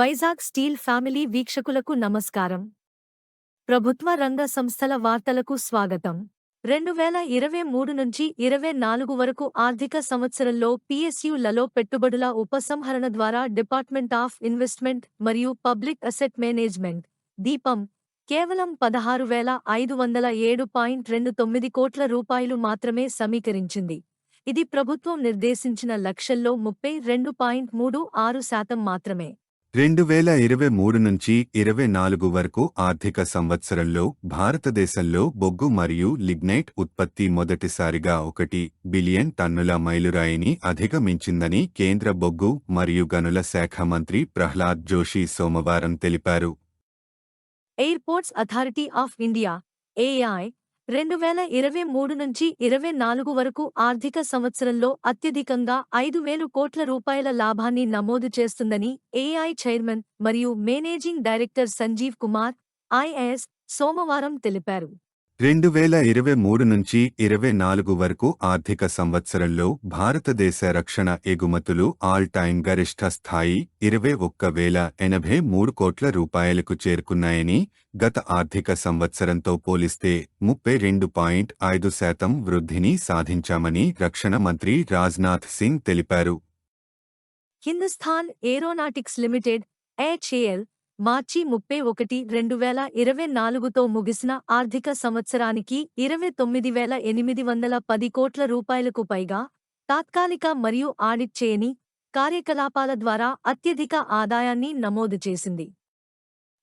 Vizag steel family వీక్షకులకు నమస్కారం. ప్రభుత్వ రంగ సంస్థల వార్తలకు స్వాగతం. రెండు వేల ఇరవై మూడు నుంచి ఇరవై నాలుగు వరకు ఆర్థిక సంవత్సరంలో పిఎస్యులలో పెట్టుబడుల ఉపసంహరణ ద్వారా డిపార్ట్మెంట్ ఆఫ్ ఇన్వెస్ట్మెంట్ మరియు పబ్లిక్ అసెట్ మేనేజ్మెంట్ దీపం కేవలం పదహారు వేల ఐదు వందల ఏడు పాయింట్ రెండు తొమ్మిది కోట్ల రూపాయలు మాత్రమే సమీకరించింది. ఇది ప్రభుత్వం నిర్దేశించిన లక్షల్లో ముప్పై రెండు పాయింట్ మూడు ఆరు శాతం మాత్రమే. రెండు వేల ఇరవై మూడు నుంచి ఇరవై నాలుగు వరకు ఆర్థిక సంవత్సరంలో భారతదేశంలో బొగ్గు మరియు లిగ్నైట్ ఉత్పత్తి మొదటిసారిగా ఒకటి బిలియన్ టన్నుల మైలురాయిని అధిగమించిందని కేంద్ర బొగ్గు మరియు గనుల శాఖ మంత్రి ప్రహ్లాద్ జోషి సోమవారం తెలిపారు. Airports authority of India AI రెండు వేల ఇరవై మూడు నుంచి ఇరవై నాలుగు వరకు ఆర్థిక సంవత్సరంలో అత్యధికంగా ఐదు వేలు కోట్ల రూపాయల లాభాన్ని నమోదు చేస్తుందని ఏఐ చైర్మన్ మరియు managing director Sanjeev Kumar IAS సోమవారం తెలిపారు. రెండు వేల ఇరవై మూడు నుంచి ఇరవై నాలుగు వరకు ఆర్థిక సంవత్సరంలో భారతదేశ రక్షణ ఎగుమతులు ఆల్ టైమ్ గరిష్ట స్థాయి ఇరవై ఒక్క వేల ఎనభై మూడు కోట్ల రూపాయలకు చేరుకున్నాయని గత ఆర్థిక సంవత్సరంతో పోలిస్తే ముప్పై రెండు పాయింట్ ఐదు శాతం వృద్ధిని సాధించామని రక్షణ మంత్రి రాజ్నాథ్ సింగ్ తెలిపారు. హిందుస్థాన్ ఏరోనాటిక్స్ లిమిటెడ్ హెచ్ఏఎల్ మార్చి ముప్పై ఒకటి రెండు వేల ఇరవై నాలుగుతో ముగిసిన ఆర్థిక సంవత్సరానికి ఇరవై తొమ్మిది వేల ఎనిమిది వందల పది కోట్ల రూపాయలకు పైగా తాత్కాలిక మరియు ఆడిట్ చేయని కార్యకలాపాల ద్వారా అత్యధిక ఆదాయాన్ని నమోదు చేసింది.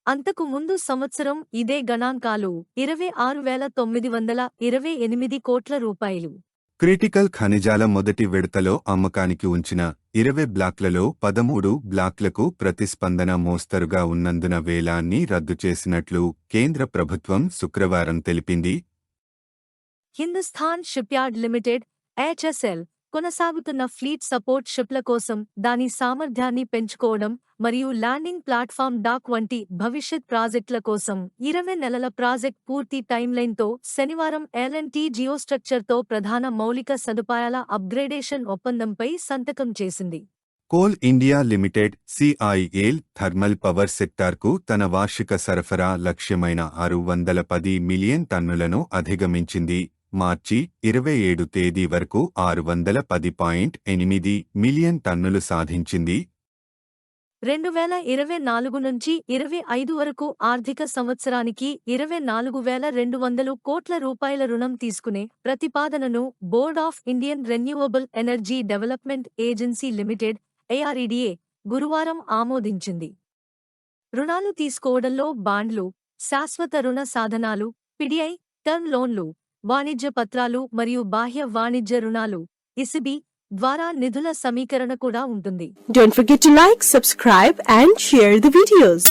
అంతకు ముందు సంవత్సరం ఇదే గణాంకాలు ఇరవై ఆరు వేల తొమ్మిది వందల ఇరవై ఎనిమిది కోట్ల రూపాయలు. క్రిటికల్ ఖనిజాల మొదటి విడతలో అమ్మకానికి ఉంచిన ఇరవై బ్లాక్లలో పదమూడు బ్లాక్లకు ప్రతిస్పందన మోస్తరుగా ఉన్నందున వేలాన్ని రద్దు చేసినట్లు కేంద్ర ప్రభుత్వం శుక్రవారం తెలిపింది. హిందుస్థాన్ షిప్యార్డ్ లిమిటెడ్ హెచ్ఎస్ఎల్ కొనసాగుతున్న ఫ్లీట్ సపోర్ట్ షిప్ల కోసం దాని సామర్థ్యాన్ని పెంచుకోవడం మరియు ల్యాండింగ్ ప్లాట్ఫామ్ డాక్ వంటి భవిష్యత్ ప్రాజెక్టుల కోసం ఇరవై నెలల ప్రాజెక్ట్ పూర్తి టైమ్లైన్తో శనివారం ఎల్ఎన్టీ జియోస్ట్రక్చర్తో ప్రధాన మౌలిక సదుపాయాల అప్గ్రేడేషన్ ఒప్పందంపై సంతకం చేసింది. Coal India limited CIL thermal power సెక్టార్కు తన వార్షిక సరఫరా లక్ష్యమైన ఆరు వందల పది మిలియన్ టన్నులను అధిగమించింది. మార్చి ఇరవై ఏడు తేదీ వరకు ఆరు వందల పది పాయింట్ ఎనిమిది మిలియన్ టన్నులు సాధించింది. రెండు వేల ఇరవై నాలుగు నుంచి ఇరవై ఐదు వరకు ఆర్థిక సంవత్సరానికి ఇరవై నాలుగు వేల రెండు వందలు కోట్ల రూపాయల రుణం తీసుకునే ప్రతిపాదనను board of Indian renewable energy development agency limited IREDA గురువారం ఆమోదించింది. రుణాలు తీసుకోవడంలో బాండ్లు శాశ్వత రుణ సాధనాలు పిడిఐ టర్మ్ లోన్లు వాణిజ్య పత్రాలు మరియు బాహ్య వాణిజ్య రుణాలు ఇసిబి ద్వారా నిధుల సమీకరణ కూడా ఉంటుంది. Don't forget like subscribe and share the videos